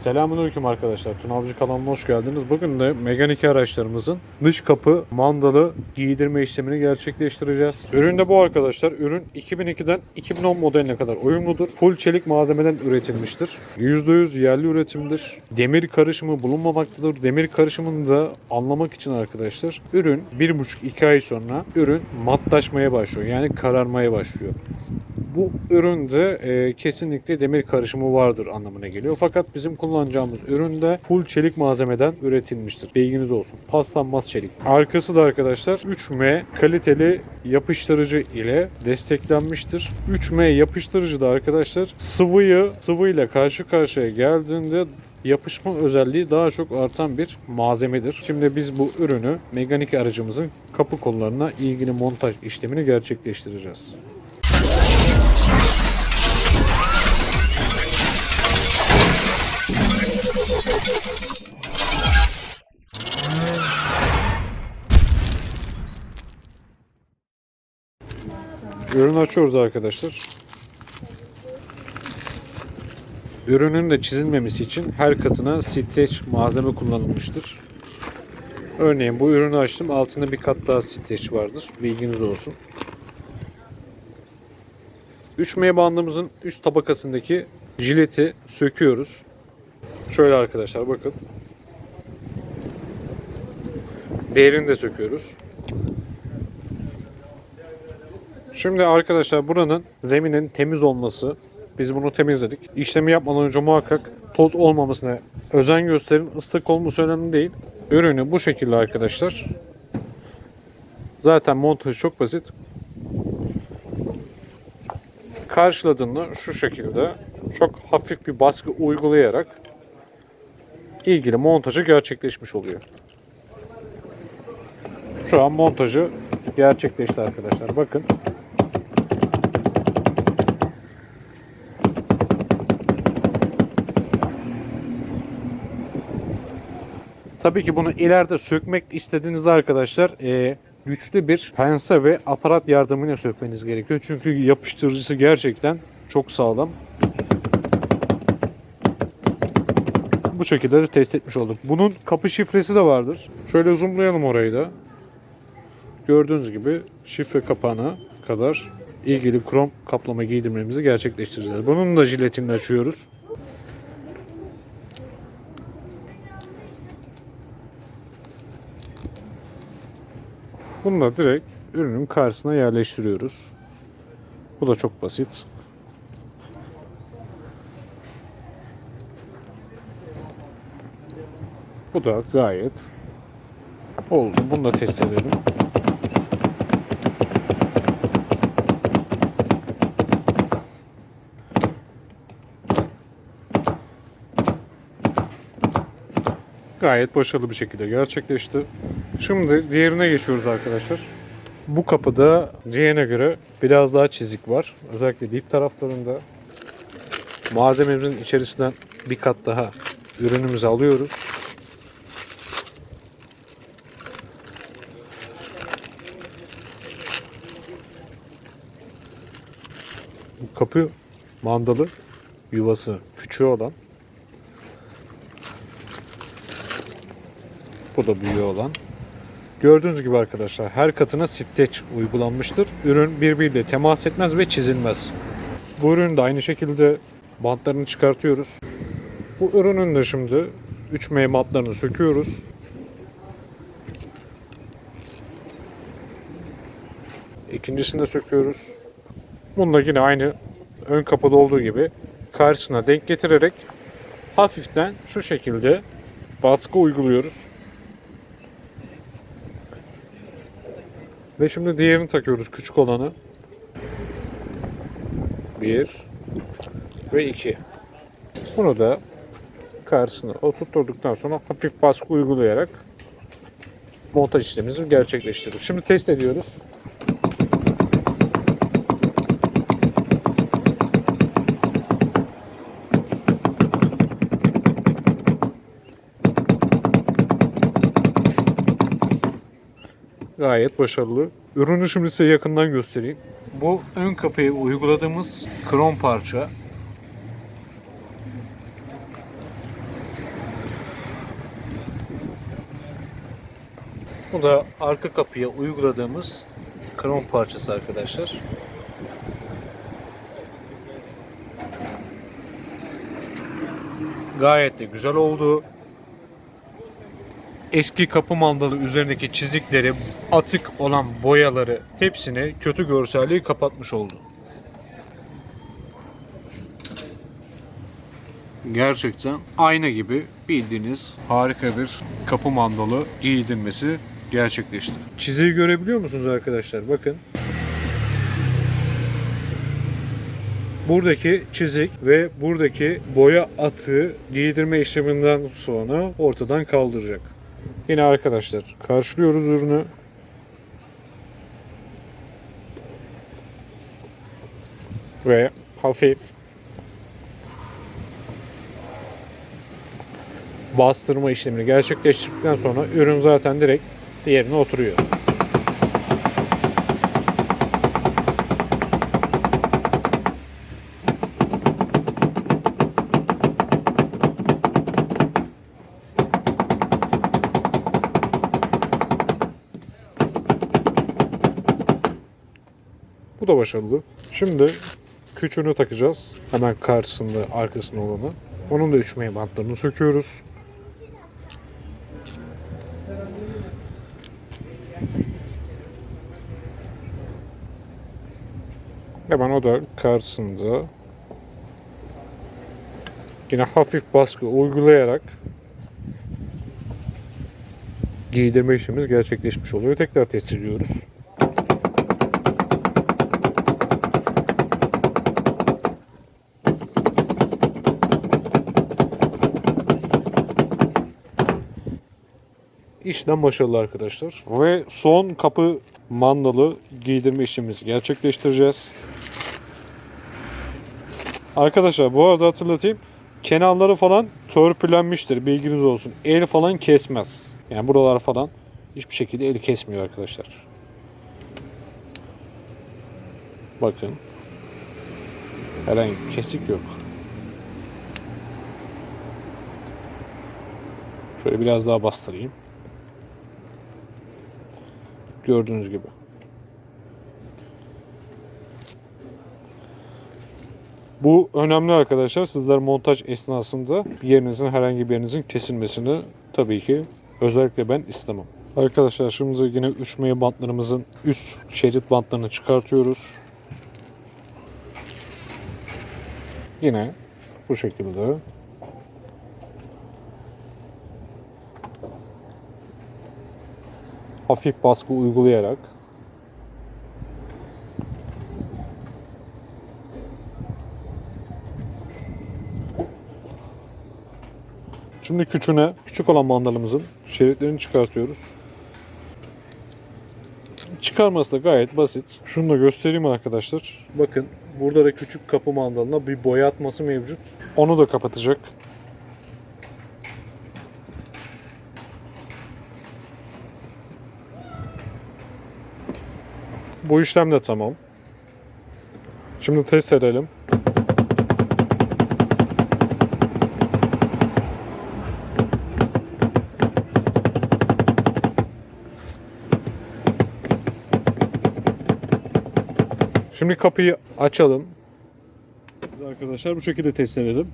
Selamünaleyküm arkadaşlar. Tunavcı kanalına hoş geldiniz. Bugün de Megane 2 araçlarımızın dış kapı mandalı giydirme işlemini gerçekleştireceğiz. Ürün de bu arkadaşlar. Ürün 2002'den 2010 modeline kadar uyumludur. Full çelik malzemeden üretilmiştir. %100 yerli üretimdir. Demir karışımı bulunmamaktadır. Demir karışımını da anlamak için arkadaşlar ürün 1,5-2 ay sonra ürün matlaşmaya başlıyor. Yani kararmaya başlıyor. Bu üründe e, kesinlikle demir karışımı vardır anlamına geliyor. Fakat bizim kullanacağımız üründe full çelik malzemeden üretilmiştir. Bilginiz olsun. Paslanmaz çelik. Arkası da arkadaşlar 3M kaliteli yapıştırıcı ile desteklenmiştir. 3M yapıştırıcı da arkadaşlar sıvıyı sıvıyla karşı karşıya geldiğinde yapışma özelliği daha çok artan bir malzemedir. Şimdi biz bu ürünü Meganik aracımızın kapı kollarına ilgili montaj işlemini gerçekleştireceğiz. Ürünü açıyoruz arkadaşlar. Ürünün de çizilmemesi için her katına streç malzeme kullanılmıştır. Örneğin bu ürünü açtım. Altında bir kat daha streç vardır. Bilginiz olsun. 3M bandımızın üst tabakasındaki jileti söküyoruz. Şöyle arkadaşlar bakın. Değerini de söküyoruz. Şimdi arkadaşlar buranın zeminin temiz olması. Biz bunu temizledik. İşlemi yapmadan önce muhakkak toz olmamasına özen gösterin. Islık olması önemli değil. Ürünü bu şekilde arkadaşlar. Zaten montajı çok basit. Karşıladığında şu şekilde çok hafif bir baskı uygulayarak ilgili montajı gerçekleşmiş oluyor. Şu an montajı gerçekleşti arkadaşlar. Bakın. Tabii ki bunu ileride sökmek istediğinizde arkadaşlar e, güçlü bir pense ve aparat yardımıyla sökmeniz gerekiyor. Çünkü yapıştırıcısı gerçekten çok sağlam. Bu şekilde de test etmiş olduk. Bunun kapı şifresi de vardır. Şöyle zoomlayalım orayı da. Gördüğünüz gibi şifre kapağına kadar ilgili krom kaplama giydirmemizi gerçekleştireceğiz. Bunun da jiletini açıyoruz. Bunu da direkt ürünün karşısına yerleştiriyoruz. Bu da çok basit. Bu da gayet oldu. Bunu da test edelim. Gayet başarılı bir şekilde gerçekleşti. Şimdi diğerine geçiyoruz arkadaşlar. Bu kapıda diğerine göre biraz daha çizik var. Özellikle dip taraflarında. Malzememizin içerisinden bir kat daha ürünümüzü alıyoruz. Bu kapı mandalı yuvası küçüğü olan Bu da büyüğü olan. Gördüğünüz gibi arkadaşlar her katına streç uygulanmıştır. Ürün birbiriyle temas etmez ve çizilmez. Bu ürünü de aynı şekilde bantlarını çıkartıyoruz. Bu ürünün de şimdi 3M bantlarını söküyoruz. İkincisini de söküyoruz. Bunu da yine aynı ön kapıda olduğu gibi karşısına denk getirerek hafiften şu şekilde baskı uyguluyoruz. Ve şimdi diğerini takıyoruz küçük olanı. Bir ve iki. Bunu da karşısına oturtturduktan sonra hafif baskı uygulayarak montaj işlemimizi gerçekleştirdik. Şimdi test ediyoruz. Gayet başarılı. Ürünü şimdi size yakından göstereyim. Bu ön kapıya uyguladığımız krom parça. Bu da arka kapıya uyguladığımız krom parçası arkadaşlar. Gayet de güzel oldu. Eski kapı mandalı üzerindeki çizikleri, atık olan boyaları hepsini kötü görselliği kapatmış oldu. Gerçekten ayna gibi bildiğiniz harika bir kapı mandalı giydirmesi gerçekleşti. Çiziyi görebiliyor musunuz arkadaşlar? Bakın. Buradaki çizik ve buradaki boya atığı giydirme işleminden sonra ortadan kaldıracak. Yine arkadaşlar karşılıyoruz ürünü. Ve hafif bastırma işlemini gerçekleştirdikten sonra ürün zaten direkt yerine oturuyor. Da başarılı. Şimdi küçüğünü takacağız. Hemen karşısında arkasında olanı. Onun da üçmeye bantlarını söküyoruz. Hemen o da karşısında yine hafif baskı uygulayarak giydirme işlemimiz gerçekleşmiş oluyor. Tekrar test ediyoruz. İşlem başarılı arkadaşlar. Ve son kapı mandalı giydirme işlemimizi gerçekleştireceğiz. Arkadaşlar bu arada hatırlatayım. Kenarları falan törpülenmiştir. Bilginiz olsun. El falan kesmez. Yani buralar falan hiçbir şekilde eli kesmiyor arkadaşlar. Bakın. Herhangi bir kesik yok. Şöyle biraz daha bastırayım. Gördüğünüz gibi. Bu önemli arkadaşlar. Sizler montaj esnasında yerinizin herhangi bir yerinizin kesilmesini tabii ki özellikle ben istemem. Arkadaşlar şimdi yine üçmeye bantlarımızın üst şerit bantlarını çıkartıyoruz. Yine bu şekilde hafif baskı uygulayarak Şimdi küçüğüne, küçük olan mandalımızın şeritlerini çıkartıyoruz. Çıkarması da gayet basit. Şunu da göstereyim arkadaşlar. Bakın burada da küçük kapı mandalına bir boyatması mevcut. Onu da kapatacak. Bu işlem de tamam. Şimdi test edelim. Şimdi kapıyı açalım. Arkadaşlar bu şekilde test edelim.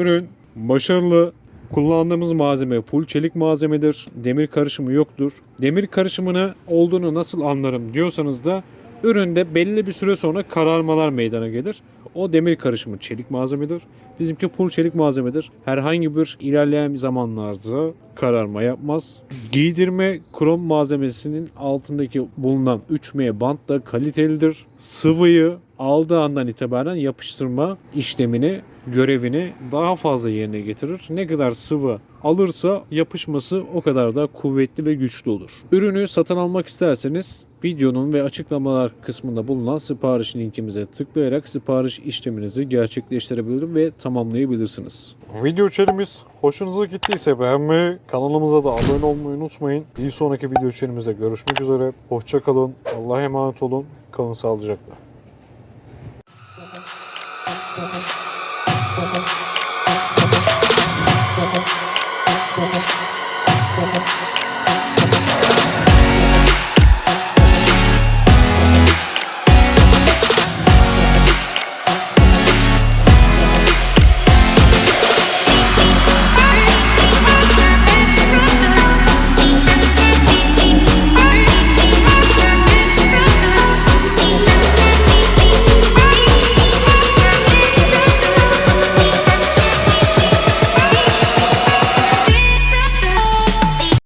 Ürün başarılı. Kullandığımız malzeme full çelik malzemedir. Demir karışımı yoktur. Demir karışımını olduğunu nasıl anlarım diyorsanız da üründe belli bir süre sonra kararmalar meydana gelir. O demir karışımı çelik malzemedir. Bizimki full çelik malzemedir. Herhangi bir ilerleyen zamanlarda kararma yapmaz. Giydirme krom malzemesinin altındaki bulunan 3M bant da kalitelidir. Sıvıyı aldığı andan itibaren yapıştırma işlemini, görevini daha fazla yerine getirir. Ne kadar sıvı alırsa yapışması o kadar da kuvvetli ve güçlü olur. Ürünü satın almak isterseniz videonun ve açıklamalar kısmında bulunan sipariş linkimize tıklayarak sipariş işleminizi gerçekleştirebilir ve tamamlayabilirsiniz. Video içerimiz hoşunuza gittiyse beğenmeyi, kanalımıza da abone olmayı unutmayın. Bir sonraki video içerimizde görüşmek üzere. Hoşça kalın. Allah'a emanet olun. Kalın sağlıcakla.